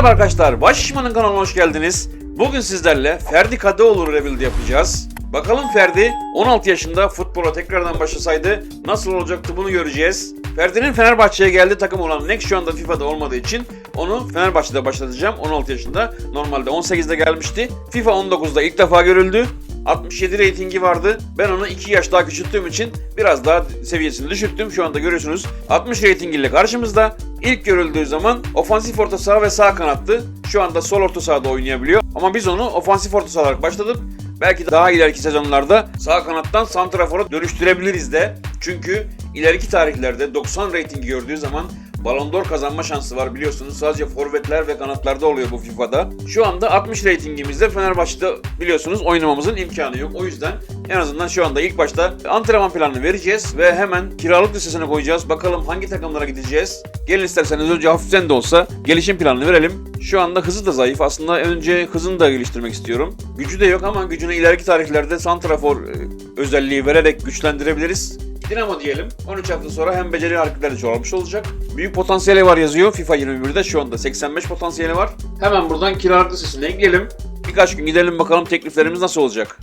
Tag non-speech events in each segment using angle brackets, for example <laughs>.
Merhaba arkadaşlar, Washishman'ın kanalına hoş geldiniz. Bugün sizlerle Ferdi Kadıoğlu rebuild yapacağız. Bakalım Ferdi 16 yaşında futbola tekrardan başlasaydı nasıl olacaktı bunu göreceğiz. Ferdi'nin Fenerbahçe'ye geldiği takım olan Next şu anda FIFA'da olmadığı için onu Fenerbahçe'de başlatacağım 16 yaşında. Normalde 18'de gelmişti. FIFA 19'da ilk defa görüldü. 67 reytingi vardı. Ben onu 2 yaş daha küçülttüğüm için biraz daha seviyesini düşürttüm. Şu anda görüyorsunuz 60 reytingiyle karşımızda. İlk görüldüğü zaman ofansif orta saha ve sağ kanattı. Şu anda sol orta sahada oynayabiliyor. Ama biz onu ofansif orta saha olarak başladık. Belki daha ileriki sezonlarda sağ kanattan santrafora dönüştürebiliriz de. Çünkü ileriki tarihlerde 90 reytingi gördüğü zaman Ballon d'Or kazanma şansı var biliyorsunuz. Sadece forvetler ve kanatlarda oluyor bu FIFA'da. Şu anda 60 reytingimizde Fenerbahçe'de biliyorsunuz oynamamızın imkanı yok. O yüzden en azından şu anda ilk başta antrenman planını vereceğiz ve hemen kiralık listesine koyacağız. Bakalım hangi takımlara gideceğiz. Gelin isterseniz önce hafiften de olsa gelişim planını verelim. Şu anda hızı da zayıf. Aslında önce hızını da geliştirmek istiyorum. Gücü de yok ama gücünü ileriki tarihlerde santrafor e, özelliği vererek güçlendirebiliriz. Dinamo diyelim. 13 hafta sonra hem beceri hareketleri çoğalmış olacak. Büyük potansiyeli var yazıyor FIFA 21'de şu anda 85 potansiyeli var. Hemen buradan kiralık listesine ekleyelim. Birkaç gün gidelim bakalım tekliflerimiz nasıl olacak.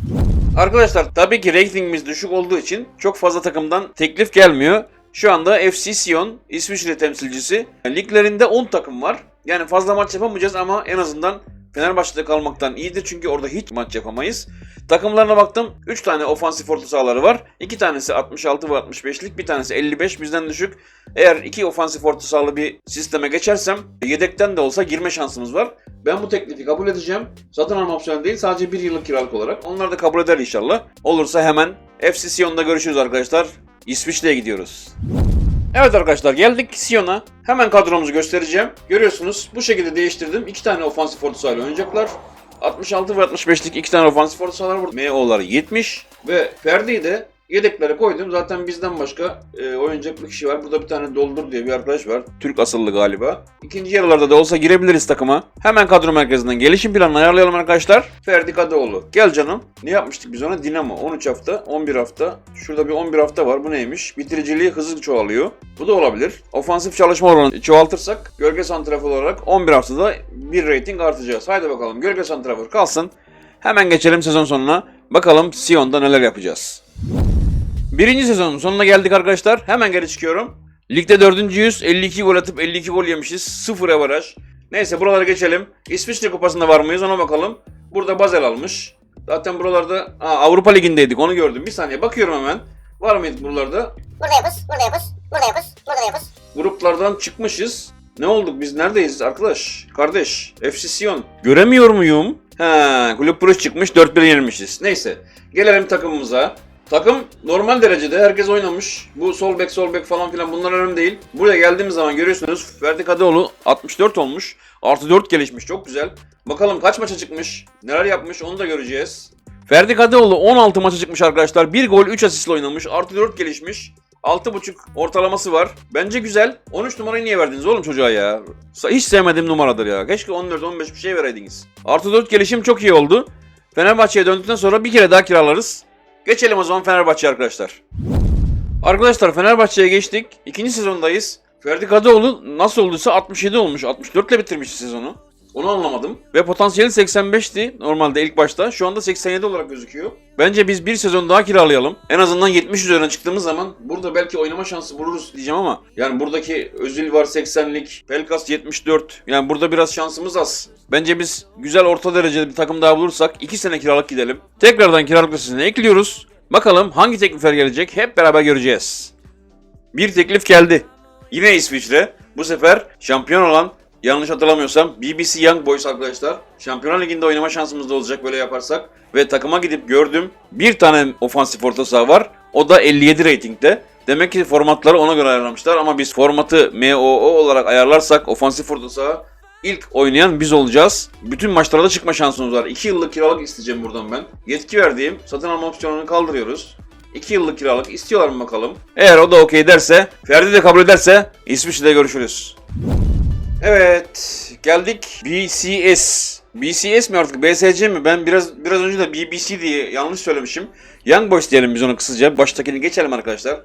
Arkadaşlar tabii ki ratingimiz düşük olduğu için çok fazla takımdan teklif gelmiyor. Şu anda FC Sion, İsviçre temsilcisi. Liglerinde 10 takım var. Yani fazla maç yapamayacağız ama en azından Fenerbahçe'de kalmaktan iyidir çünkü orada hiç maç yapamayız. Takımlarına baktım. 3 tane ofansif orta sahaları var. 2 tanesi 66 ve 65'lik, bir tanesi 55 bizden düşük. Eğer 2 ofansif orta sahalı bir sisteme geçersem yedekten de olsa girme şansımız var. Ben bu teklifi kabul edeceğim. Satın alma opsiyonu değil sadece 1 yıllık kiralık olarak. Onlar da kabul eder inşallah. Olursa hemen FC Sion'da görüşürüz arkadaşlar. İsviçre'ye gidiyoruz. Evet arkadaşlar geldik Sion'a. Hemen kadromuzu göstereceğim. Görüyorsunuz bu şekilde değiştirdim. İki tane ofansif orta sahayla oynayacaklar. 66 ve 65'lik iki tane ofansif orta sahalar var. MO'ları 70 ve Ferdi'yi de yedeklere koydum. Zaten bizden başka e, oynayacak bir kişi var. Burada bir tane Doldur diye bir arkadaş var. Türk asıllı galiba. İkinci yarılarda da olsa girebiliriz takıma. Hemen kadro merkezinden gelişim planını ayarlayalım arkadaşlar. Ferdi Kadıoğlu. Gel canım. Ne yapmıştık biz ona? Dinamo. 13 hafta, 11 hafta. Şurada bir 11 hafta var. Bu neymiş? Bitiriciliği hızlı çoğalıyor. Bu da olabilir. Ofansif çalışma oranını çoğaltırsak gölge santrafor olarak 11 haftada bir rating artacağız. Haydi bakalım gölge santrafor kalsın. Hemen geçelim sezon sonuna. Bakalım Sion'da neler yapacağız. Birinci sezonun sonuna geldik arkadaşlar. Hemen geri çıkıyorum. Ligde dördüncüyüz. 52 gol atıp 52 gol yemişiz. Sıfır avaraj. Neyse buralara geçelim. İsviçre kupasında var mıyız ona bakalım. Burada Basel almış. Zaten buralarda Aa, Avrupa Ligi'ndeydik onu gördüm. Bir saniye bakıyorum hemen. Var mıydık buralarda? Burada yokuz, burada yokuz, burada yokuz, burada yokuz. Gruplardan çıkmışız. Ne olduk biz neredeyiz arkadaş? Kardeş. FC Sion. Göremiyor muyum? Ha, Kulüp Bruges çıkmış 4-1 yenilmişiz. Neyse. Gelelim takımımıza. Takım normal derecede herkes oynamış. Bu sol bek sol bek falan filan bunlar önemli değil. Buraya geldiğimiz zaman görüyorsunuz Ferdi Kadıoğlu 64 olmuş. Artı 4 gelişmiş çok güzel. Bakalım kaç maça çıkmış, neler yapmış onu da göreceğiz. Ferdi Kadıoğlu 16 maça çıkmış arkadaşlar. 1 gol 3 asistle oynamış. Artı 4 gelişmiş. 6.5 ortalaması var. Bence güzel. 13 numarayı niye verdiniz oğlum çocuğa ya? Hiç sevmediğim numaradır ya. Keşke 14-15 bir şey vereydiniz. Artı 4 gelişim çok iyi oldu. Fenerbahçe'ye döndükten sonra bir kere daha kiralarız. Geçelim o zaman Fenerbahçe arkadaşlar. Arkadaşlar Fenerbahçe'ye geçtik. İkinci sezondayız. Ferdi Kadıoğlu nasıl olduysa 67 olmuş. 64 ile bitirmiş sezonu. Onu anlamadım. Ve potansiyeli 85'ti normalde ilk başta. Şu anda 87 olarak gözüküyor. Bence biz bir sezon daha kiralayalım. En azından 70 üzerine çıktığımız zaman burada belki oynama şansı buluruz diyeceğim ama yani buradaki Özil var 80'lik, Pelkas 74. Yani burada biraz şansımız az. Bence biz güzel orta derecede bir takım daha bulursak 2 sene kiralık gidelim. Tekrardan kiralık listesine ekliyoruz. Bakalım hangi teklifler gelecek hep beraber göreceğiz. Bir teklif geldi. Yine İsviçre. Bu sefer şampiyon olan yanlış hatırlamıyorsam BBC Young Boys arkadaşlar. Şampiyonlar Ligi'nde oynama şansımız da olacak böyle yaparsak. Ve takıma gidip gördüm. Bir tane ofansif orta saha var. O da 57 reytingde. Demek ki formatları ona göre ayarlamışlar ama biz formatı MOO olarak ayarlarsak ofansif orta saha ilk oynayan biz olacağız. Bütün maçlarda çıkma şansımız var. 2 yıllık kiralık isteyeceğim buradan ben. Yetki verdiğim satın alma opsiyonunu kaldırıyoruz. 2 yıllık kiralık istiyorlar mı bakalım. Eğer o da okey derse, Ferdi de kabul ederse İsviçre'de görüşürüz. Evet, geldik BCS. BCS mi artık BSC mi? Ben biraz biraz önce de BBC diye yanlış söylemişim. Young Boys diyelim biz onu kısaca. Baştakini geçelim arkadaşlar.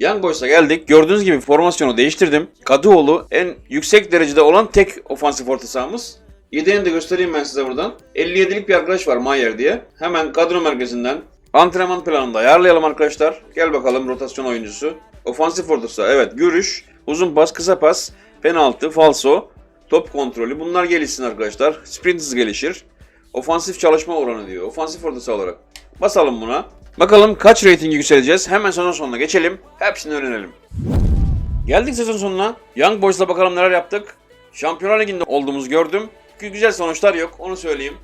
Young Boys'a geldik. Gördüğünüz gibi formasyonu değiştirdim. Kadıoğlu en yüksek derecede olan tek ofansif orta sahamız. Yedeğini de göstereyim ben size buradan. 57'lik bir arkadaş var Mayer diye. Hemen kadro merkezinden antrenman planında ayarlayalım arkadaşlar. Gel bakalım rotasyon oyuncusu. Ofansif orta saha evet görüş, uzun pas, kısa pas, penaltı, falso, top kontrolü bunlar gelişsin arkadaşlar. Sprint hızı gelişir. Ofansif çalışma oranı diyor. Ofansif orta saha olarak. Basalım buna. Bakalım kaç reytingi yükseleceğiz. Hemen sezon sonuna geçelim. Hepsini öğrenelim. Geldik sezon sonuna. Young Boys'la bakalım neler yaptık. Şampiyonlar Ligi'nde olduğumuzu gördüm. Gü- Güzel sonuçlar yok onu söyleyeyim.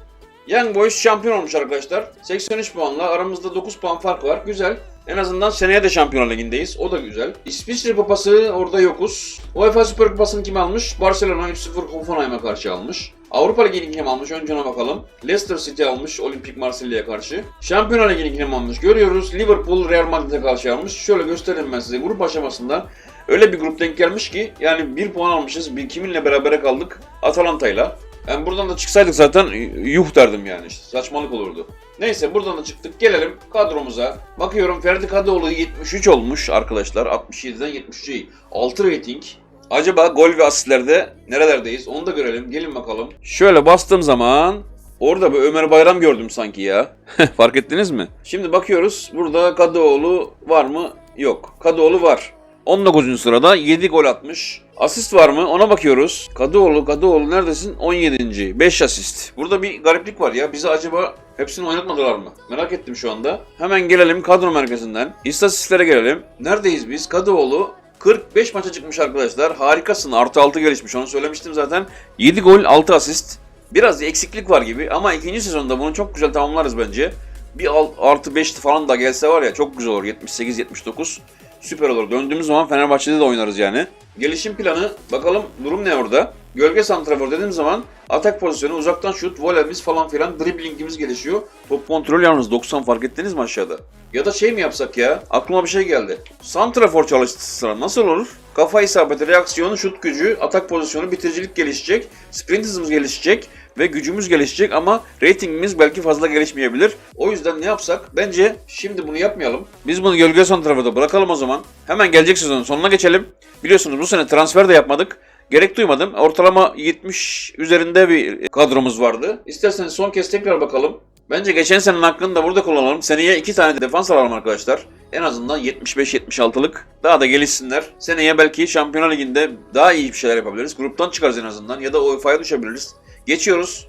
Young Boys şampiyon olmuş arkadaşlar. 83 puanla aramızda 9 puan fark var. Güzel. En azından seneye de Şampiyonlar Ligi'ndeyiz. O da güzel. İsviçre Kupası orada yokuz. UEFA Süper Kupası'nı kim almış? Barcelona 3-0 Hoffenheim'e karşı almış. Avrupa Ligi'ni kim almış? Önce ona bakalım. Leicester City almış Olimpik Marsilya'ya karşı. Şampiyonlar Ligi'ni kim almış? Görüyoruz. Liverpool Real Madrid'e karşı almış. Şöyle göstereyim ben size. Grup aşamasında öyle bir grup denk gelmiş ki yani bir puan almışız. Bir kiminle berabere kaldık? Atalanta'yla. Yani buradan da çıksaydık zaten yuh derdim yani işte. Saçmalık olurdu. Neyse buradan da çıktık. Gelelim kadromuza. Bakıyorum Ferdi Kadıoğlu 73 olmuş arkadaşlar. 67'den 73'e iyi. 6 rating. Acaba gol ve asistlerde nerelerdeyiz? Onu da görelim. Gelin bakalım. Şöyle bastığım zaman orada bir Ömer Bayram gördüm sanki ya. <laughs> Fark ettiniz mi? Şimdi bakıyoruz. Burada Kadıoğlu var mı? Yok. Kadıoğlu var. 19. sırada 7 gol atmış. Asist var mı? Ona bakıyoruz. Kadıoğlu, Kadıoğlu neredesin? 17. 5 asist. Burada bir gariplik var ya. Bizi acaba hepsini oynatmadılar mı? Merak ettim şu anda. Hemen gelelim kadro merkezinden. İstatistiklere gelelim. Neredeyiz biz? Kadıoğlu 45 maça çıkmış arkadaşlar. Harikasın. Artı 6 gelişmiş. Onu söylemiştim zaten. 7 gol, 6 asist. Biraz eksiklik var gibi ama ikinci sezonda bunu çok güzel tamamlarız bence. Bir artı 5 falan da gelse var ya çok güzel olur. 78-79 süper olur. Döndüğümüz zaman Fenerbahçe'de de oynarız yani. Gelişim planı bakalım durum ne orada? Gölge santrafor dediğim zaman atak pozisyonu, uzaktan şut, volemiz falan filan, driblingimiz gelişiyor. Top kontrol yalnız 90 fark ettiniz mi aşağıda? Ya da şey mi yapsak ya? Aklıma bir şey geldi. Santrafor çalıştığı nasıl olur? Kafa isabeti, reaksiyonu, şut gücü, atak pozisyonu, bitiricilik gelişecek, sprint hızımız gelişecek ve gücümüz gelişecek ama ratingimiz belki fazla gelişmeyebilir. O yüzden ne yapsak? Bence şimdi bunu yapmayalım. Biz bunu gölge santraforda bırakalım o zaman. Hemen gelecek sezonun sonuna geçelim. Biliyorsunuz bu sene transfer de yapmadık. Gerek duymadım. Ortalama 70 üzerinde bir kadromuz vardı. İsterseniz son kez tekrar bakalım. Bence geçen senenin hakkını da burada kullanalım. Seneye iki tane defans alalım arkadaşlar. En azından 75-76'lık. Daha da gelişsinler. Seneye belki Şampiyonlar Ligi'nde daha iyi bir şeyler yapabiliriz. Gruptan çıkarız en azından. Ya da UEFA'ya düşebiliriz. Geçiyoruz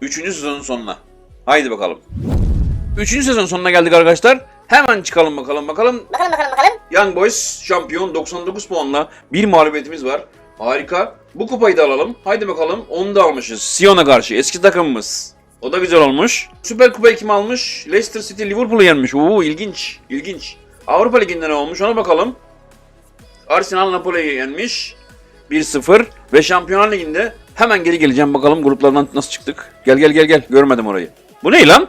3. sezonun sonuna. Haydi bakalım. 3. sezon sonuna geldik arkadaşlar. Hemen çıkalım bakalım bakalım. Bakalım bakalım bakalım. Young Boys şampiyon 99 puanla bir mağlubiyetimiz var. Harika. Bu kupayı da alalım. Haydi bakalım. Onu da almışız. Sion'a karşı eski takımımız. O da güzel olmuş. Süper Kupayı kim almış? Leicester City Liverpool'u yenmiş. Oo ilginç. İlginç. Avrupa Ligi'nde ne olmuş ona bakalım. Arsenal Napoli'yi yenmiş. 1-0 ve Şampiyonlar Ligi'nde hemen geri geleceğim bakalım gruplardan nasıl çıktık. Gel gel gel gel. Görmedim orayı. Bu ne lan?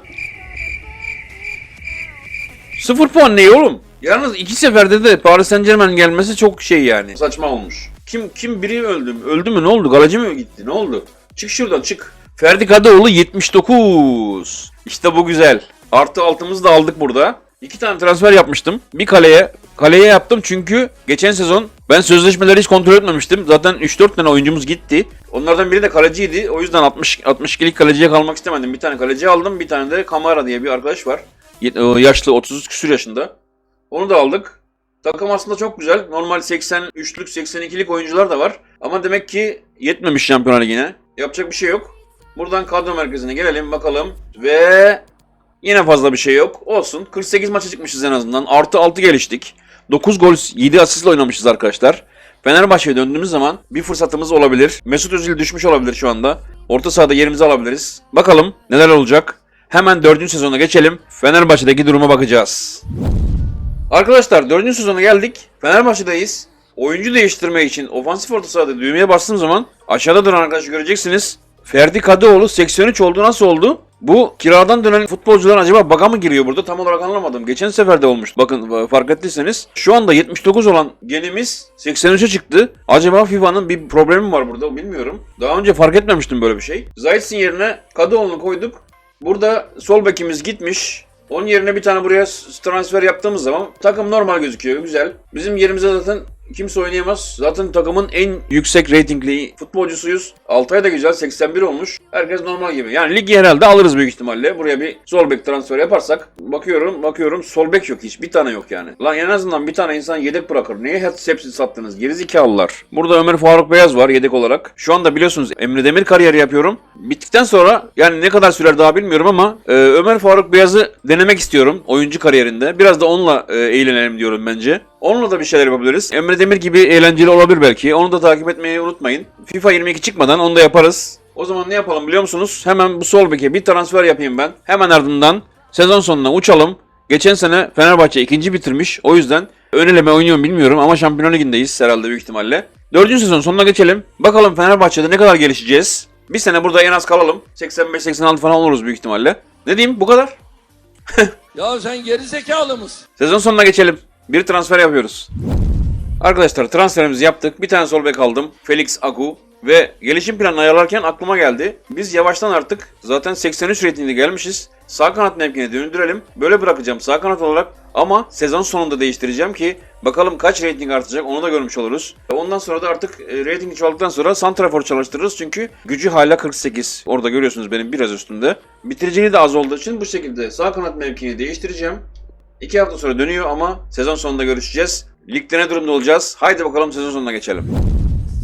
Sıfır puan ne oğlum? Yalnız iki seferde de Paris Saint Germain gelmesi çok şey yani. Saçma olmuş. Kim kim biri öldü mü? Öldü mü ne oldu? Galacı mı gitti? Ne oldu? Çık şuradan çık. Ferdi Kadıoğlu 79. İşte bu güzel. Artı altımızı da aldık burada. İki tane transfer yapmıştım. Bir kaleye. Kaleye yaptım çünkü geçen sezon ben sözleşmeleri hiç kontrol etmemiştim. Zaten 3-4 tane oyuncumuz gitti. Onlardan biri de kaleciydi. O yüzden 60 62'lik kaleciye kalmak istemedim. Bir tane kaleci aldım. Bir tane de Kamara diye bir arkadaş var. Yaşlı 30 küsür yaşında. Onu da aldık. Takım aslında çok güzel. Normal 83'lük 82'lik oyuncular da var. Ama demek ki yetmemiş Şampiyonlar Ligi'ne. Yapacak bir şey yok. Buradan kadro merkezine gelelim bakalım. Ve yine fazla bir şey yok. Olsun. 48 maça çıkmışız en azından. Artı 6 geliştik. 9 gol 7 asistle oynamışız arkadaşlar. Fenerbahçe'ye döndüğümüz zaman bir fırsatımız olabilir. Mesut Özil düşmüş olabilir şu anda. Orta sahada yerimizi alabiliriz. Bakalım neler olacak. Hemen 4. sezona geçelim. Fenerbahçe'deki duruma bakacağız. Arkadaşlar 4. sezona geldik. Fenerbahçe'deyiz. Oyuncu değiştirme için ofansif orta sahada düğmeye bastığım zaman aşağıda duran arkadaşı göreceksiniz. Ferdi Kadıoğlu 83 oldu nasıl oldu? Bu kiradan dönen futbolcular acaba baga mı giriyor burada? Tam olarak anlamadım. Geçen sefer de olmuş. Bakın fark ettiyseniz. Şu anda 79 olan genimiz 83'e çıktı. Acaba FIFA'nın bir problemi mi var burada bilmiyorum. Daha önce fark etmemiştim böyle bir şey. Zayt'sin yerine Kadıoğlu'nu koyduk. Burada sol bekimiz gitmiş. Onun yerine bir tane buraya transfer yaptığımız zaman takım normal gözüküyor. Güzel. Bizim yerimize zaten kimse oynayamaz. Zaten takımın en yüksek reytingli futbolcusuyuz. Altay da güzel. 81 olmuş. Herkes normal gibi. Yani ligi herhalde alırız büyük ihtimalle. Buraya bir sol bek transfer yaparsak. Bakıyorum bakıyorum sol bek yok hiç. Bir tane yok yani. Lan en azından bir tane insan yedek bırakır. Niye hep- hepsini sattınız? Gerizekalılar. Burada Ömer Faruk Beyaz var yedek olarak. Şu anda biliyorsunuz Emre Demir kariyeri yapıyorum. Bittikten sonra yani ne kadar sürer daha bilmiyorum ama e, Ömer Faruk Beyaz'ı denemek istiyorum oyuncu kariyerinde. Biraz da onunla e, eğlenelim diyorum bence. Onunla da bir şeyler yapabiliriz. Emre Demir gibi eğlenceli olabilir belki. Onu da takip etmeyi unutmayın. FIFA 22 çıkmadan onu da yaparız. O zaman ne yapalım biliyor musunuz? Hemen bu sol beke bir transfer yapayım ben. Hemen ardından sezon sonuna uçalım. Geçen sene Fenerbahçe ikinci bitirmiş. O yüzden ön eleme oynuyor mu bilmiyorum ama Şampiyonlar Ligi'ndeyiz herhalde büyük ihtimalle. Dördüncü sezon sonuna geçelim. Bakalım Fenerbahçe'de ne kadar gelişeceğiz. Bir sene burada en az kalalım. 85-86 falan oluruz büyük ihtimalle. Ne diyeyim bu kadar. <laughs> Ya sen geri zekalı mısın? Sezon sonuna geçelim. Bir transfer yapıyoruz. Arkadaşlar transferimizi yaptık. Bir tane sol bek aldım. Felix Agu. Ve gelişim planını ayarlarken aklıma geldi. Biz yavaştan artık zaten 83 reytingde gelmişiz. Sağ kanat mevkine döndürelim. Böyle bırakacağım sağ kanat olarak. Ama sezon sonunda değiştireceğim ki bakalım kaç reyting artacak onu da görmüş oluruz. Ondan sonra da artık e, reytingi çoğaldıktan sonra santrafor çalıştırırız. Çünkü gücü hala 48. Orada görüyorsunuz benim biraz üstünde. Bitiriciliği de az olduğu için bu şekilde sağ kanat mevkini değiştireceğim. İki hafta sonra dönüyor ama sezon sonunda görüşeceğiz. Ligde ne durumda olacağız? Haydi bakalım sezon sonuna geçelim.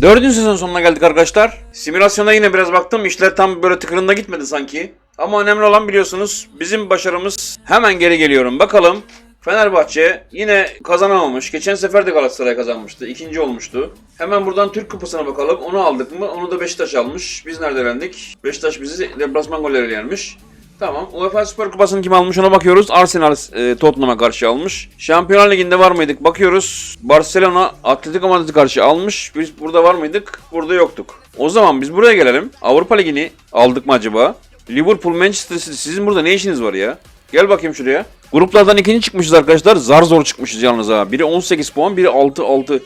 Dördüncü sezon sonuna geldik arkadaşlar. Simülasyona yine biraz baktım. İşler tam böyle tıkırında gitmedi sanki. Ama önemli olan biliyorsunuz bizim başarımız. Hemen geri geliyorum. Bakalım Fenerbahçe yine kazanamamış. Geçen sefer de Galatasaray kazanmıştı. İkinci olmuştu. Hemen buradan Türk Kupası'na bakalım. Onu aldık mı? Onu da Beşiktaş almış. Biz nerede elendik? Beşiktaş bizi deplasman golleriyle yenmiş. Tamam. UEFA Süper Kupası'nı kim almış ona bakıyoruz. Arsenal e, Tottenham'a karşı almış. Şampiyonlar Ligi'nde var mıydık? Bakıyoruz. Barcelona Atletico Madrid'i karşı almış. Biz burada var mıydık? Burada yoktuk. O zaman biz buraya gelelim. Avrupa Ligi'ni aldık mı acaba? Liverpool, Manchester City. Sizin burada ne işiniz var ya? Gel bakayım şuraya. Gruplardan ikinci çıkmışız arkadaşlar. Zar zor çıkmışız yalnız ha. Biri 18 puan, biri 6 6.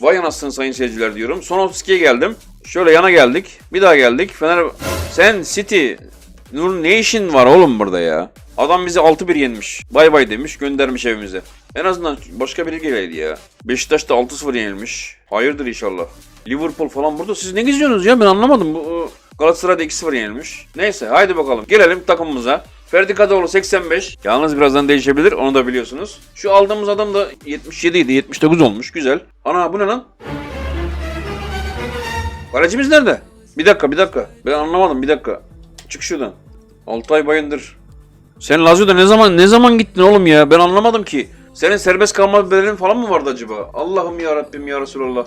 Vay anasını sayın seyirciler diyorum. Son 32'ye geldim. Şöyle yana geldik. Bir daha geldik. Fener... Sen City... Nur ne işin var oğlum burada ya? Adam bizi 6-1 yenmiş. Bay bay demiş göndermiş evimize. En azından başka biri geleydi ya. Beşiktaş da 6-0 yenilmiş. Hayırdır inşallah. Liverpool falan burada siz ne geziyorsunuz ya ben anlamadım. Bu Galatasaray'da 2-0 yenilmiş. Neyse haydi bakalım. Gelelim takımımıza. Ferdi Kadıoğlu 85. Yalnız birazdan değişebilir onu da biliyorsunuz. Şu aldığımız adam da 77 idi 79 olmuş güzel. Ana bu ne lan? Kalecimiz nerede? Bir dakika bir dakika. Ben anlamadım bir dakika. Çık şuradan. Altay Bayındır. Sen Lazio'da ne zaman ne zaman gittin oğlum ya? Ben anlamadım ki. Senin serbest kalma bedelin falan mı vardı acaba? Allah'ım ya Rabbim ya Resulallah.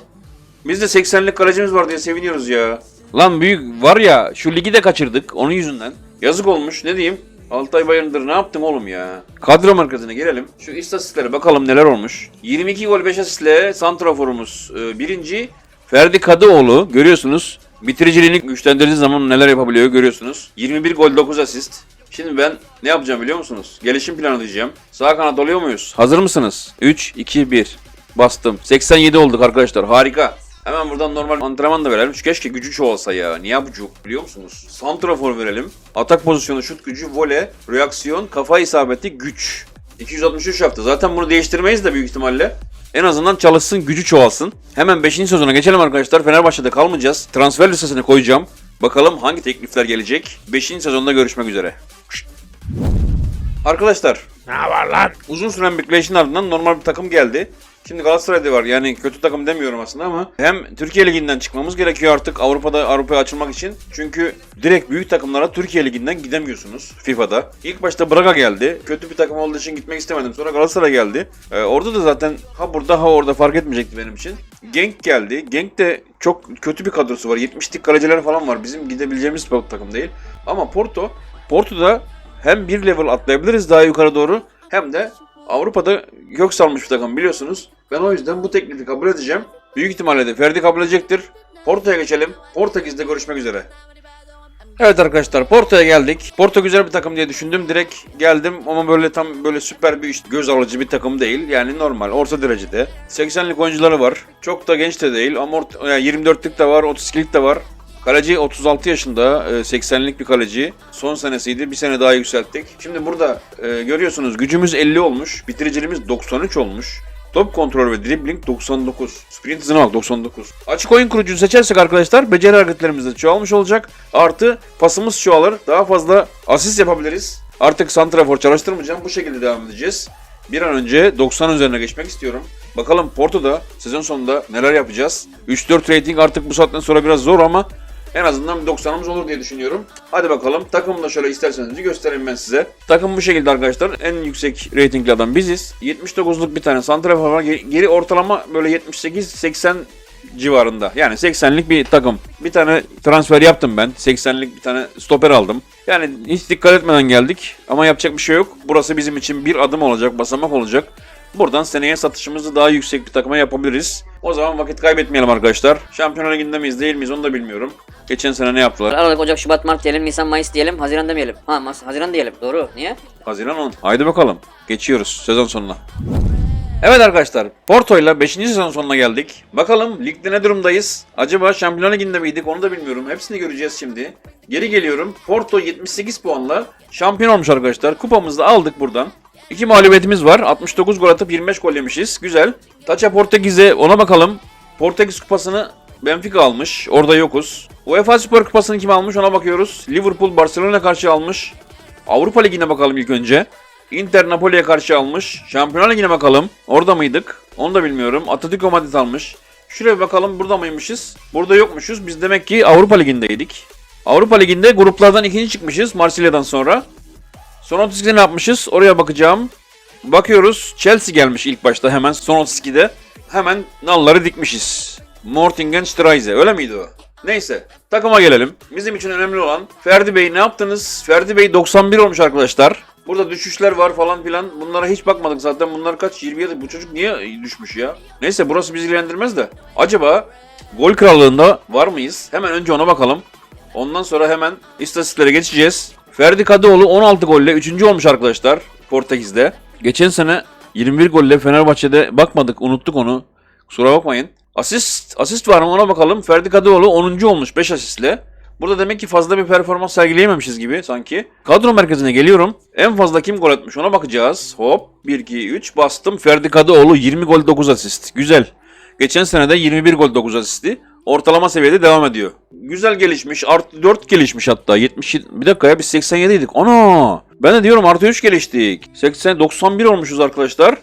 Biz de 80'lik kalecimiz var diye seviniyoruz ya. Lan büyük var ya şu ligi de kaçırdık onun yüzünden. Yazık olmuş ne diyeyim. Altay Bayındır ne yaptın oğlum ya? Kadro merkezine gelelim. Şu istatistiklere bakalım neler olmuş. 22 gol 5 asistle santraforumuz e, birinci. Ferdi Kadıoğlu görüyorsunuz. Bitiriciliğini güçlendirdiği zaman neler yapabiliyor görüyorsunuz. 21 gol 9 asist. Şimdi ben ne yapacağım biliyor musunuz? Gelişim planı diyeceğim. Sağ kanat oluyor muyuz? Hazır mısınız? 3, 2, 1. Bastım. 87 olduk arkadaşlar. Harika. Hemen buradan normal antrenman da verelim. Şu Keşke gücü çoğalsa ya. Niye bucuk biliyor musunuz? Santrafor verelim. Atak pozisyonu, şut gücü, vole, reaksiyon, kafa isabeti, güç. 263 yaptı. Zaten bunu değiştirmeyiz de büyük ihtimalle. En azından çalışsın, gücü çoğalsın. Hemen 5. sezona geçelim arkadaşlar. Fenerbahçe'de kalmayacağız. Transfer listesine koyacağım. Bakalım hangi teklifler gelecek. 5. sezonda görüşmek üzere. Arkadaşlar Ne var lan? uzun süren bekleyişin ardından normal bir takım geldi. Şimdi Galatasaray'da var. Yani kötü takım demiyorum aslında ama hem Türkiye Ligi'nden çıkmamız gerekiyor artık Avrupa'da Avrupa'ya açılmak için. Çünkü direkt büyük takımlara Türkiye Ligi'nden gidemiyorsunuz FIFA'da. İlk başta Braga geldi. Kötü bir takım olduğu için gitmek istemedim. Sonra Galatasaray geldi. Ee, orada da zaten ha burada ha orada fark etmeyecekti benim için. Genk geldi. Genk de çok kötü bir kadrosu var. 70'lik kaleciler falan var. Bizim gidebileceğimiz bir takım değil. Ama Porto, Porto'da hem bir level atlayabiliriz daha yukarı doğru hem de Avrupa'da gök salmış bir takım biliyorsunuz. Ben o yüzden bu teklifi kabul edeceğim. Büyük ihtimalle de Ferdi kabul edecektir. Porto'ya geçelim. Portekiz'de görüşmek üzere. Evet arkadaşlar Porto'ya geldik. Porto güzel bir takım diye düşündüm. Direkt geldim ama böyle tam böyle süper bir işte göz alıcı bir takım değil. Yani normal orta derecede. 80'lik oyuncuları var. Çok da genç de değil ama orta, yani 24'lük de var 32'lik de var. Kaleci 36 yaşında, e, 80'lik bir kaleci. Son senesiydi. Bir sene daha yükselttik. Şimdi burada e, görüyorsunuz gücümüz 50 olmuş. Bitiriciliğimiz 93 olmuş. Top kontrol ve dribbling 99. Sprint hızına bak 99. Açık oyun kurucuyu seçersek arkadaşlar beceri hareketlerimiz de çoğalmış olacak. Artı pasımız çoğalır. Daha fazla asist yapabiliriz. Artık santrafor çalıştırmayacağım. Bu şekilde devam edeceğiz. Bir an önce 90 üzerine geçmek istiyorum. Bakalım Porto'da sezon sonunda neler yapacağız. 3-4 rating artık bu saatten sonra biraz zor ama en azından bir 90'ımız olur diye düşünüyorum. Hadi bakalım takımı da şöyle isterseniz göstereyim ben size. Takım bu şekilde arkadaşlar. En yüksek ratingli adam biziz. 79'luk bir tane santrafor var. Geri ortalama böyle 78-80 civarında. Yani 80'lik bir takım. Bir tane transfer yaptım ben. 80'lik bir tane stoper aldım. Yani hiç dikkat etmeden geldik. Ama yapacak bir şey yok. Burası bizim için bir adım olacak, basamak olacak. Buradan seneye satışımızı daha yüksek bir takıma yapabiliriz. O zaman vakit kaybetmeyelim arkadaşlar. Şampiyonlar Ligi'nde miyiz değil miyiz onu da bilmiyorum. Geçen sene ne yaptılar? Aralık, Ocak, Şubat, Mart diyelim, Nisan, Mayıs diyelim, Haziran demeyelim. Ha, Mas- Haziran diyelim. Doğru. Niye? Haziran 10. Haydi bakalım. Geçiyoruz sezon sonuna. Evet arkadaşlar, Porto ile 5. sezon sonuna geldik. Bakalım ligde ne durumdayız? Acaba Şampiyonlar Ligi'nde miydik onu da bilmiyorum. Hepsini göreceğiz şimdi. Geri geliyorum. Porto 78 puanla şampiyon olmuş arkadaşlar. Kupamızı da aldık buradan. İki mağlubiyetimiz var. 69 gol atıp 25 gol yemişiz. Güzel. Taça Portekiz'e ona bakalım. Portekiz kupasını Benfica almış. Orada yokuz. UEFA Süper Kupası'nı kim almış ona bakıyoruz. Liverpool Barcelona karşı almış. Avrupa Ligi'ne bakalım ilk önce. Inter Napoli'ye karşı almış. Şampiyonlar Ligi'ne bakalım. Orada mıydık? Onu da bilmiyorum. Atletico Madrid almış. Şuraya bir bakalım burada mıymışız? Burada yokmuşuz. Biz demek ki Avrupa Ligi'ndeydik. Avrupa Ligi'nde gruplardan ikinci çıkmışız Marsilya'dan sonra. Son 32'de ne yapmışız? Oraya bakacağım. Bakıyoruz. Chelsea gelmiş ilk başta hemen son 32'de. Hemen nalları dikmişiz. Mortingen Streise öyle miydi o? Neyse takıma gelelim. Bizim için önemli olan Ferdi Bey ne yaptınız? Ferdi Bey 91 olmuş arkadaşlar. Burada düşüşler var falan filan. Bunlara hiç bakmadık zaten. Bunlar kaç? 27. Bu çocuk niye düşmüş ya? Neyse burası bizi ilgilendirmez de. Acaba gol krallığında var mıyız? Hemen önce ona bakalım. Ondan sonra hemen istatistiklere geçeceğiz. Ferdi Kadıoğlu 16 golle 3. olmuş arkadaşlar Portekiz'de. Geçen sene 21 golle Fenerbahçe'de bakmadık unuttuk onu. Kusura bakmayın. Asist asist var mı ona bakalım. Ferdi Kadıoğlu 10. olmuş 5 asistle. Burada demek ki fazla bir performans sergileyememişiz gibi sanki. Kadro merkezine geliyorum. En fazla kim gol atmış ona bakacağız. Hop 1 2 3 bastım. Ferdi Kadıoğlu 20 gol 9 asist. Güzel. Geçen sene de 21 gol 9 asisti. Ortalama seviyede devam ediyor. Güzel gelişmiş. Artı 4 gelişmiş hatta. 70 bir dakika ya biz 87 idik. Ana! Ben de diyorum artı 3 geliştik. 80 91 olmuşuz arkadaşlar.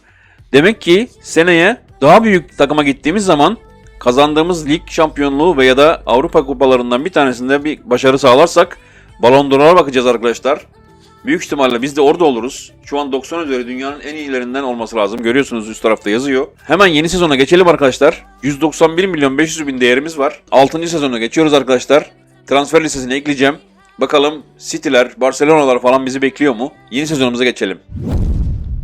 Demek ki seneye daha büyük takıma gittiğimiz zaman kazandığımız lig şampiyonluğu veya da Avrupa kupalarından bir tanesinde bir başarı sağlarsak Ballon d'Or'a bakacağız arkadaşlar. Büyük ihtimalle biz de orada oluruz. Şu an 90 üzeri dünyanın en iyilerinden olması lazım. Görüyorsunuz üst tarafta yazıyor. Hemen yeni sezona geçelim arkadaşlar. 191 milyon 500 bin değerimiz var. 6. sezona geçiyoruz arkadaşlar. Transfer listesine ekleyeceğim. Bakalım City'ler, Barcelona'lar falan bizi bekliyor mu? Yeni sezonumuza geçelim.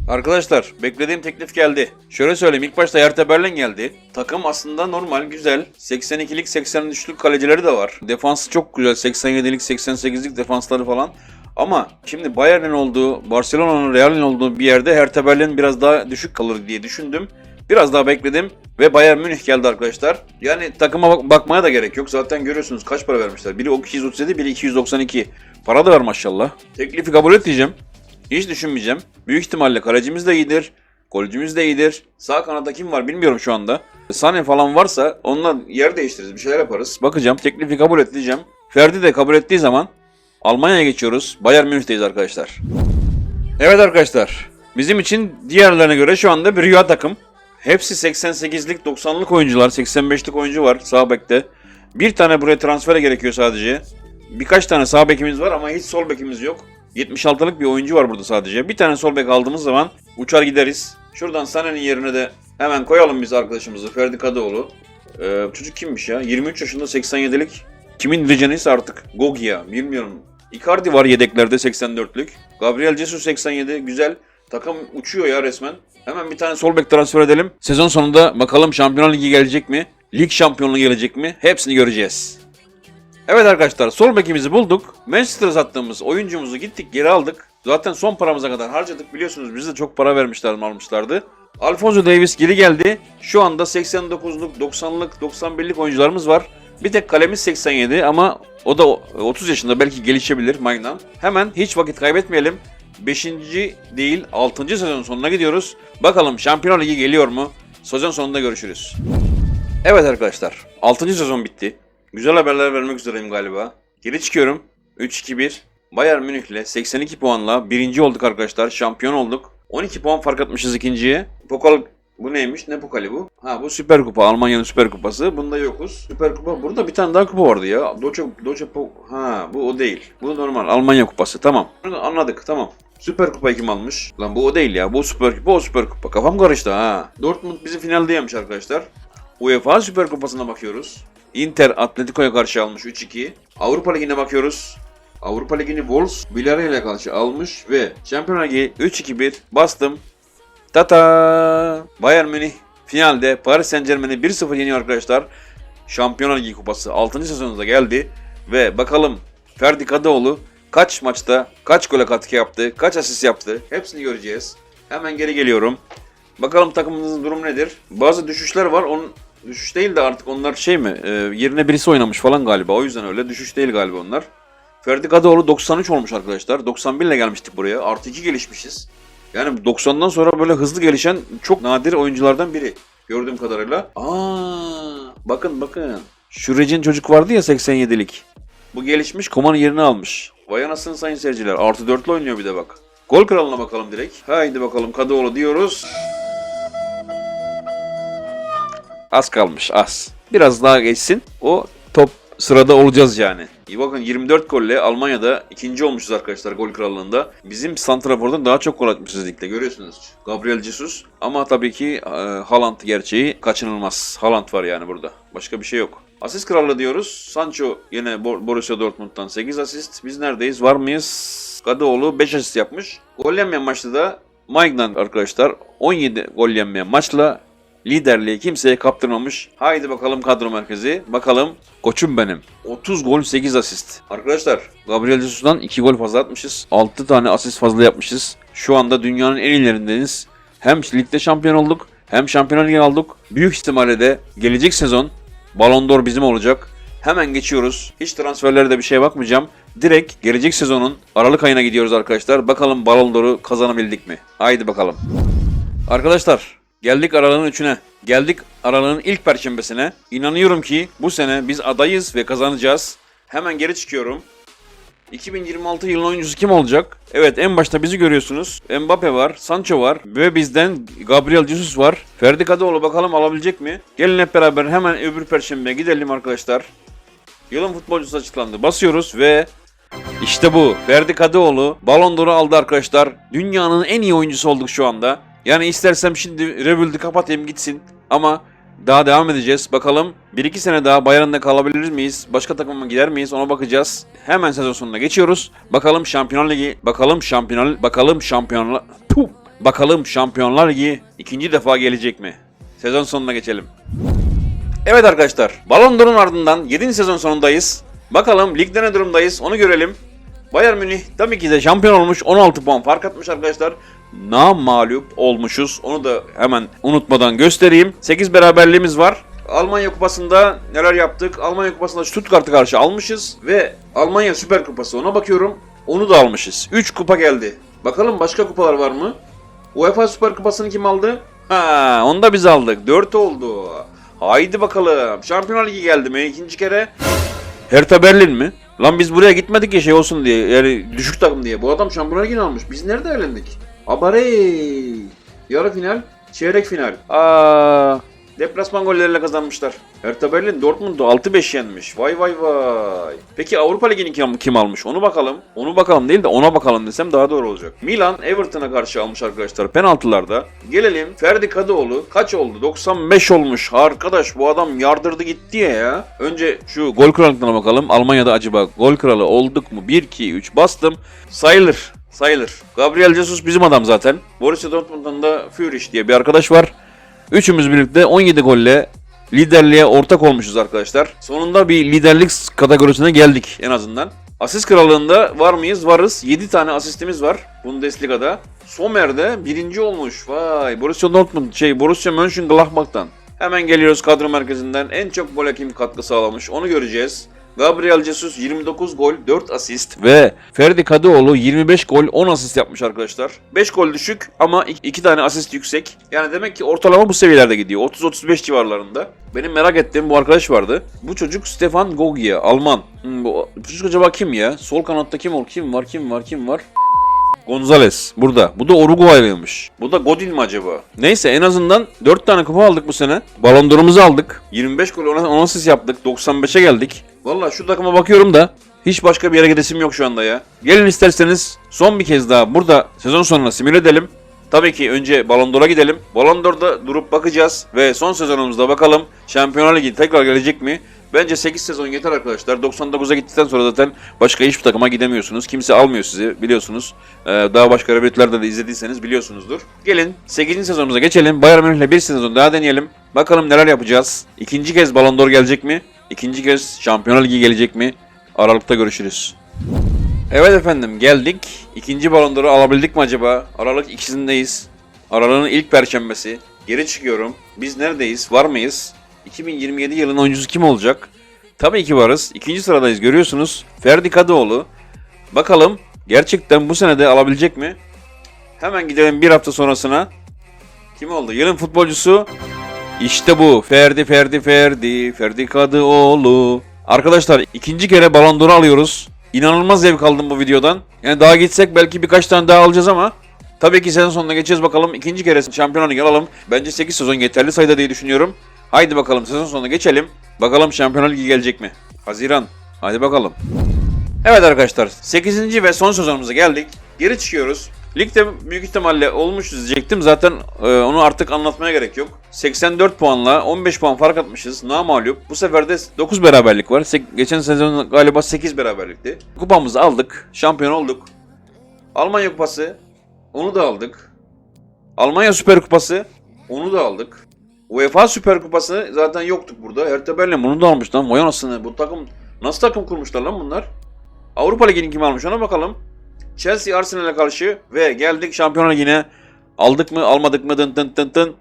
Arkadaşlar beklediğim teklif geldi. Şöyle söyleyeyim ilk başta Hertha Berlin geldi. Takım aslında normal güzel. 82'lik 83'lük kalecileri de var. Defansı çok güzel. 87'lik 88'lik defansları falan. Ama şimdi Bayern'in olduğu, Barcelona'nın Real'in olduğu bir yerde Hertha Berlin biraz daha düşük kalır diye düşündüm. Biraz daha bekledim ve Bayern Münih geldi arkadaşlar. Yani takıma bak- bakmaya da gerek yok. Zaten görüyorsunuz kaç para vermişler. Biri 237, biri 292. Para da var maşallah. Teklifi kabul et. Hiç düşünmeyeceğim. Büyük ihtimalle kalecimiz de iyidir. Golcümüz de iyidir. Sağ kanada kim var bilmiyorum şu anda. Sane falan varsa onunla yer değiştiririz. Bir şeyler yaparız. Bakacağım. Teklifi kabul et diyeceğim. Ferdi de kabul ettiği zaman Almanya'ya geçiyoruz. Bayern Münih'teyiz arkadaşlar. Evet arkadaşlar. Bizim için diğerlerine göre şu anda bir rüya takım. Hepsi 88'lik 90'lık oyuncular. 85'lik oyuncu var sağ bekte. Bir tane buraya transfere gerekiyor sadece. Birkaç tane sağ bekimiz var ama hiç sol bekimiz yok. 76'lık bir oyuncu var burada sadece. Bir tane sol bek aldığımız zaman uçar gideriz. Şuradan Sané'nin yerine de hemen koyalım biz arkadaşımızı Ferdi Kadıoğlu. Ee, çocuk kimmiş ya? 23 yaşında 87'lik. Kimin dileceniyse artık. Gogia bilmiyorum. Icardi var yedeklerde 84'lük. Gabriel Jesus 87 güzel. Takım uçuyor ya resmen. Hemen bir tane sol bek transfer edelim. Sezon sonunda bakalım Şampiyonlar Ligi gelecek mi? Lig şampiyonluğu gelecek mi? Hepsini göreceğiz. Evet arkadaşlar sol bekimizi bulduk. Manchester'a sattığımız oyuncumuzu gittik geri aldık. Zaten son paramıza kadar harcadık biliyorsunuz bize çok para vermişler almışlardı. Alfonso Davis geri geldi. Şu anda 89'luk, 90'lık, 91'lik oyuncularımız var. Bir tek kalemiz 87 ama o da o- 30 yaşında belki gelişebilir Magnan. Hemen hiç vakit kaybetmeyelim. 5. değil 6. sezon sonuna gidiyoruz. Bakalım Şampiyonlar Ligi geliyor mu? Sezon sonunda görüşürüz. Evet arkadaşlar 6. sezon bitti. Güzel haberler vermek üzereyim galiba. Geri çıkıyorum. 3-2-1. Bayern Münih'le 82 puanla birinci olduk arkadaşlar. Şampiyon olduk. 12 puan fark atmışız ikinciye. Pokal bu neymiş? Ne pokali bu? Ha bu Süper Kupa. Almanya'nın Süper Kupası. Bunda yokuz. Süper Kupa. Burada bir tane daha kupa vardı ya. Doçe, Doçe Po- Ha bu o değil. Bu normal. Almanya Kupası. Tamam. Anladık. Tamam. Süper Kupa kim almış? Lan bu o değil ya. Bu Süper Kupa o Süper Kupa. Kafam karıştı ha. Dortmund bizi finalde yemiş arkadaşlar. UEFA Süper Kupası'na bakıyoruz. Inter Atletico'ya karşı almış 3-2. Avrupa Ligi'ne bakıyoruz. Avrupa Ligi'ni Wolves Villarreal'e karşı almış ve Şampiyonlar Ligi 3-2-1 bastım. Tata! Bayern Münih finalde Paris Saint Germain'i 1-0 yeniyor arkadaşlar. Şampiyonlar Ligi kupası 6. sezonunda geldi ve bakalım Ferdi Kadıoğlu kaç maçta kaç gole katkı yaptı, kaç asist yaptı hepsini göreceğiz. Hemen geri geliyorum. Bakalım takımımızın durumu nedir? Bazı düşüşler var. Onun düşüş değil de artık onlar şey mi? e, yerine birisi oynamış falan galiba. O yüzden öyle. Düşüş değil galiba onlar. Ferdi Kadıoğlu 93 olmuş arkadaşlar. 91 ile gelmiştik buraya. Artı 2 gelişmişiz. Yani 90'dan sonra böyle hızlı gelişen çok nadir oyunculardan biri. Gördüğüm kadarıyla. Aa, bakın bakın. Şurecin çocuk vardı ya 87'lik. Bu gelişmiş Koman'ın yerini almış. Vay anasını sayın seyirciler. Artı 4'lü oynuyor bir de bak. Gol kralına bakalım direkt. Haydi bakalım Kadıoğlu diyoruz. Az kalmış az. Biraz daha geçsin. O top sırada olacağız yani. Bakın 24 golle Almanya'da ikinci olmuşuz arkadaşlar gol krallığında. Bizim Santrafor'dan daha çok gol atmışız ligde görüyorsunuz. Gabriel Jesus ama tabii ki e, Haaland gerçeği kaçınılmaz. Haaland var yani burada. Başka bir şey yok. Asist krallığı diyoruz. Sancho yine Bo- Borussia Dortmund'dan 8 asist. Biz neredeyiz? Var mıyız? Kadıoğlu 5 asist yapmış. Gol yenmeyen maçta da Maignan arkadaşlar 17 gol yenmeyen maçla liderliği kimseye kaptırmamış. Haydi bakalım kadro merkezi. Bakalım koçum benim. 30 gol 8 asist. Arkadaşlar Gabriel Jesus'dan 2 gol fazla atmışız. 6 tane asist fazla yapmışız. Şu anda dünyanın en iyilerindeniz. Hem ligde şampiyon olduk hem şampiyonlar ligi aldık. Büyük ihtimalle de gelecek sezon Ballon d'Or bizim olacak. Hemen geçiyoruz. Hiç transferlere de bir şeye bakmayacağım. Direkt gelecek sezonun Aralık ayına gidiyoruz arkadaşlar. Bakalım Ballon d'Or'u kazanabildik mi? Haydi bakalım. Arkadaşlar geldik aralığın 3'üne. Geldik aralığın ilk perşembesine. İnanıyorum ki bu sene biz adayız ve kazanacağız. Hemen geri çıkıyorum. 2026 yılın oyuncusu kim olacak? Evet en başta bizi görüyorsunuz. Mbappe var, Sancho var ve bizden Gabriel Jesus var. Ferdi Kadıoğlu bakalım alabilecek mi? Gelin hep beraber hemen öbür perşembeye gidelim arkadaşlar. Yılın futbolcusu açıklandı. Basıyoruz ve işte bu. Ferdi Kadıoğlu Ballon d'Or'u aldı arkadaşlar. Dünyanın en iyi oyuncusu olduk şu anda. Yani istersem şimdi Rebuild'i kapatayım gitsin. Ama daha devam edeceğiz. Bakalım 1-2 sene daha Bayern'de kalabilir miyiz? Başka takıma gider miyiz? Ona bakacağız. Hemen sezon sonuna geçiyoruz. Bakalım Şampiyonlar Ligi, bakalım Şampiyonlar, bakalım Şampiyonlar, Puh! bakalım Şampiyonlar Ligi ikinci defa gelecek mi? Sezon sonuna geçelim. Evet arkadaşlar, Ballon d'Or'un ardından 7. sezon sonundayız. Bakalım ligde ne durumdayız onu görelim. Bayern Münih tabii ki de şampiyon olmuş. 16 puan fark atmış arkadaşlar. Mağlup olmuşuz. Onu da hemen unutmadan göstereyim. 8 beraberliğimiz var. Almanya Kupası'nda neler yaptık? Almanya Kupası'nda Stuttgart'ı karşı almışız ve Almanya Süper Kupası ona bakıyorum. Onu da almışız. 3 kupa geldi. Bakalım başka kupalar var mı? UEFA Süper Kupası'nı kim aldı? Ha, onu da biz aldık. 4 oldu. Haydi bakalım. Şampiyonlar Ligi geldi mi? İkinci kere. Hertha Berlin mi? Lan biz buraya gitmedik ya şey olsun diye. Yani düşük takım diye. Bu adam Şampiyonlar Ligi'ni almış. Biz nerede eğlendik? Abarey. Yarı final, çeyrek final. Aa, deplasman golleriyle kazanmışlar. Hertha Berlin Dortmund'u 6-5 yenmiş. Vay vay vay. Peki Avrupa Ligi'ni kim, kim almış? Onu bakalım. Onu bakalım değil de ona bakalım desem daha doğru olacak. Milan Everton'a karşı almış arkadaşlar penaltılarda. Gelelim Ferdi Kadıoğlu kaç oldu? 95 olmuş. Arkadaş bu adam yardırdı gitti ya ya. Önce şu gol krallıklarına bakalım. Almanya'da acaba gol kralı olduk mu? 1 2 3 bastım. Sayılır. Sayılır. Gabriel Jesus bizim adam zaten. Borussia Dortmund'dan da Führich diye bir arkadaş var. Üçümüz birlikte 17 golle liderliğe ortak olmuşuz arkadaşlar. Sonunda bir liderlik kategorisine geldik en azından. Asist krallığında var mıyız? Varız. 7 tane asistimiz var Bundesliga'da. Sommer'de birinci olmuş. Vay. Borussia Dortmund şey Borussia Mönchengladbach'tan. Hemen geliyoruz kadro merkezinden. En çok gole kim katkı sağlamış onu göreceğiz. Gabriel Jesus 29 gol 4 asist ve Ferdi Kadıoğlu 25 gol 10 asist yapmış arkadaşlar. 5 gol düşük ama 2 tane asist yüksek. Yani demek ki ortalama bu seviyelerde gidiyor. 30-35 civarlarında. Benim merak ettiğim bu arkadaş vardı. Bu çocuk Stefan Gogia, Alman. Hmm, bu bu çocuk acaba kim ya? Sol kanatta kim ol? Kim var? Kim var? Kim var? Gonzales burada. Bu da Uruguaylıymış. Bu da Godin mi acaba? Neyse en azından 4 tane kupa aldık bu sene. Ballon d'Or'umuzu aldık. 25 gol 10 asist yaptık. 95'e geldik. Valla şu takıma bakıyorum da hiç başka bir yere gidesim yok şu anda ya. Gelin isterseniz son bir kez daha burada sezon sonuna simüle edelim. Tabii ki önce Ballon d'Or'a gidelim. Ballon d'Or'da durup bakacağız ve son sezonumuzda bakalım Şampiyonlar Ligi tekrar gelecek mi? Bence 8 sezon yeter arkadaşlar. 99'a gittikten sonra zaten başka hiçbir takıma gidemiyorsunuz. Kimse almıyor sizi biliyorsunuz. Ee, daha başka röbetlerde de izlediyseniz biliyorsunuzdur. Gelin 8. sezonumuza geçelim. Bayern Münih'le bir sezon daha deneyelim. Bakalım neler yapacağız. İkinci kez Ballon d'Or gelecek mi? İkinci kez Şampiyonlar Ligi gelecek mi? Aralıkta görüşürüz. Evet efendim geldik. İkinci Ballon d'Or'u alabildik mi acaba? Aralık ikisindeyiz. Aralığın ilk perşembesi. Geri çıkıyorum. Biz neredeyiz? Var mıyız? 2027 yılın oyuncusu kim olacak? Tabii ki varız. İkinci sıradayız görüyorsunuz. Ferdi Kadıoğlu. Bakalım gerçekten bu sene de alabilecek mi? Hemen gidelim bir hafta sonrasına. Kim oldu? Yılın futbolcusu. İşte bu. Ferdi Ferdi Ferdi. Ferdi Kadıoğlu. Arkadaşlar ikinci kere Ballon alıyoruz. İnanılmaz zevk aldım bu videodan. Yani daha gitsek belki birkaç tane daha alacağız ama Tabii ki sezon sonuna geçeceğiz bakalım. İkinci kere Şampiyonlar Ligi alalım. Bence 8 sezon yeterli sayıda diye düşünüyorum. Haydi bakalım sezon sonuna geçelim. Bakalım Şampiyonlar Ligi gelecek mi? Haziran. Hadi bakalım. Evet arkadaşlar 8. ve son sezonumuza geldik. Geri çıkıyoruz. Ligde büyük ihtimalle olmuş diyecektim. Zaten e, onu artık anlatmaya gerek yok. 84 puanla 15 puan fark atmışız. Namalup. Bu sefer de 9 beraberlik var. Sek- geçen sezon galiba 8 beraberlikti. Kupamızı aldık. Şampiyon olduk. Almanya kupası. Onu da aldık. Almanya Süper Kupası. Onu da aldık. UEFA Süper Kupası zaten yoktuk burada. Hertha Berlin bunu da almış lan. Vay anasını. Bu takım nasıl takım kurmuşlar lan bunlar? Avrupa Ligi'ni kim almış ona bakalım. Chelsea Arsenal'e karşı ve geldik Şampiyonlar Ligi'ne. Aldık mı almadık mı dın dın dın dın.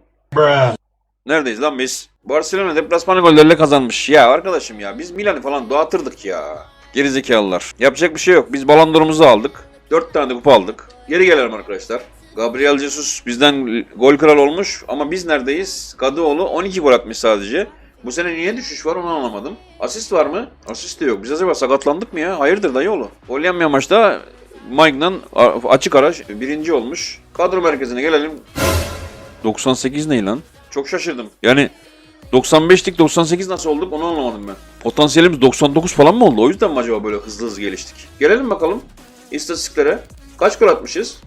Neredeyiz lan biz? Barcelona deplasmanı gollerle kazanmış. Ya arkadaşım ya biz Milan'ı falan dağıtırdık ya. Gerizekalılar. Yapacak bir şey yok. Biz Ballon d'Or'umuzu aldık. 4 tane de kupa aldık. Geri gelelim arkadaşlar. Gabriel Jesus bizden gol kralı olmuş ama biz neredeyiz? Kadıoğlu 12 gol atmış sadece. Bu sene niye düşüş var onu anlamadım. Asist var mı? Asist de yok. Biz acaba sakatlandık mı ya? Hayırdır dayıoğlu? Gol yenmeyen maçta Mike'dan açık araç birinci olmuş. Kadro merkezine gelelim. 98 ne lan? Çok şaşırdım. Yani 95'lik 98 nasıl olduk onu anlamadım ben. Potansiyelimiz 99 falan mı oldu? O yüzden mi acaba böyle hızlı hızlı geliştik? Gelelim bakalım istatistiklere. Kaç gol atmışız?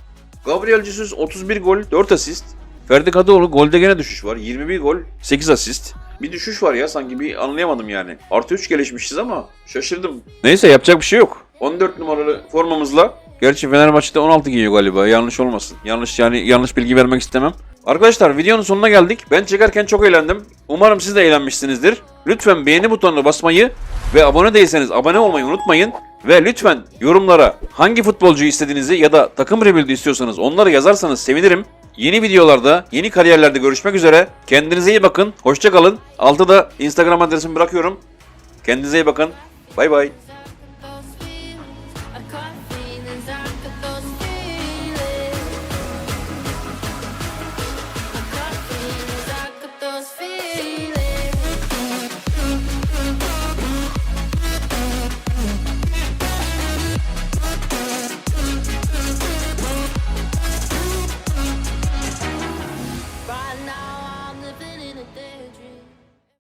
Gabriel Jesus 31 gol 4 asist. Ferdi Kadıoğlu golde gene düşüş var. 21 gol 8 asist. Bir düşüş var ya sanki bir anlayamadım yani. Artı 3 gelişmişiz ama şaşırdım. Neyse yapacak bir şey yok. 14 numaralı formamızla Gerçi Fenerbahçe'de 16 giyiyor galiba. Yanlış olmasın. Yanlış yani yanlış bilgi vermek istemem. Arkadaşlar videonun sonuna geldik. Ben çekerken çok eğlendim. Umarım siz de eğlenmişsinizdir. Lütfen beğeni butonuna basmayı ve abone değilseniz abone olmayı unutmayın. Ve lütfen yorumlara hangi futbolcuyu istediğinizi ya da takım rebuild'i istiyorsanız onları yazarsanız sevinirim. Yeni videolarda, yeni kariyerlerde görüşmek üzere. Kendinize iyi bakın. Hoşça kalın. Altta da Instagram adresimi bırakıyorum. Kendinize iyi bakın. Bay bay.